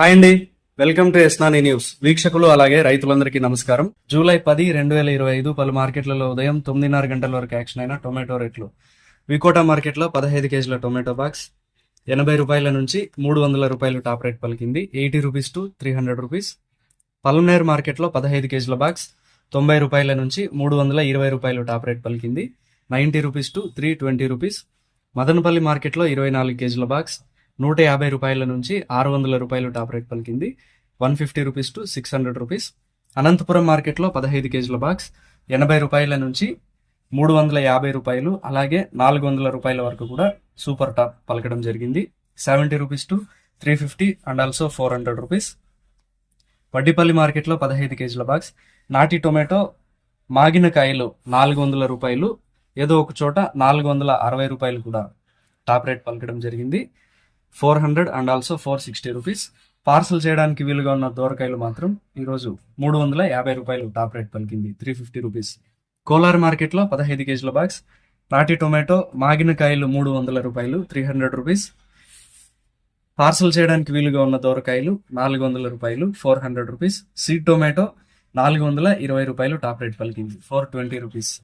Hi అండి. Welcome to ఎస్నాని news. వీక్షకులు అలాగే రైతులందరికీ నమస్కారం. జూలై పది రెండు వేల ఇరవై ఐదు పలు మార్కెట్లలో ఉదయం తొమ్మిదిన్నర గంటల వరకు యాక్షన్ అయిన టొమాటో రేట్లు. వికోటా మార్కెట్లో పదహైదు కేజీల టొమాటో బాక్స్ ఎనభై రూపాయల నుంచి మూడు వందల రూపాయలు టాప్ రేట్ పలికింది. Eighty rupees to three hundred rupees. Palamaner మార్కెట్లో పదహైదు కేజీల బాక్స్ తొంభై రూపాయల నుంచి మూడు వందల ఇరవై రూపాయలు టాప్ రేట్ పలికింది. Ninety rupees to three twenty rupees. Madanapalle మార్కెట్లో ఇరవై నాలుగు కేజీల బాక్స్ నూట యాభై రూపాయల నుంచి ఆరు వందల రూపాయలు టాప్ రేట్ పలికింది. One fifty rupees to six hundred rupees. Anantapuram మార్కెట్లో పదహైదు కేజీల బాక్స్ ఎనభై రూపాయల నుంచి మూడు వందల యాభై రూపాయలు అలాగే నాలుగు వందల రూపాయల వరకు కూడా సూపర్ టాప్ పలకడం జరిగింది. Seventy rupees to three fifty and also four hundred rupees. Vaddipalli మార్కెట్లో పదహైదు కేజీల బాక్స్. నాటి టొమాటో మాగిన కాయలు నాలుగు వందల రూపాయలు ఏదో ఒక చోట నాలుగు వందల అరవై రూపాయలు కూడా టాప్ రేట్ పలకడం జరిగింది. Four hundred and also four sixty rupees. Parcel చేయడానికి వీలుగా ఉన్న దోరకాయలు మాత్రం ఈరోజు మూడు వందల యాభై రూపాయలు టాప్ రేట్ పలికింది. Three fifty rupees. కోలార్ మార్కెట్లో పదహైదు కేజీల బాక్స్. నాటి టొమాటో మాగిన కాయలు మూడు వందల రూపాయలు త్రీ హండ్రెడ్ రూపీస్. పార్సల్ చేయడానికి వీలుగా ఉన్న దోరకాయలు నాలుగు వందల రూపాయలు four hundred rupees. Seed tomato నాలుగు వందల ఇరవై రూపాయలు టాప్ రేట్ పలికింది. Four twenty rupees.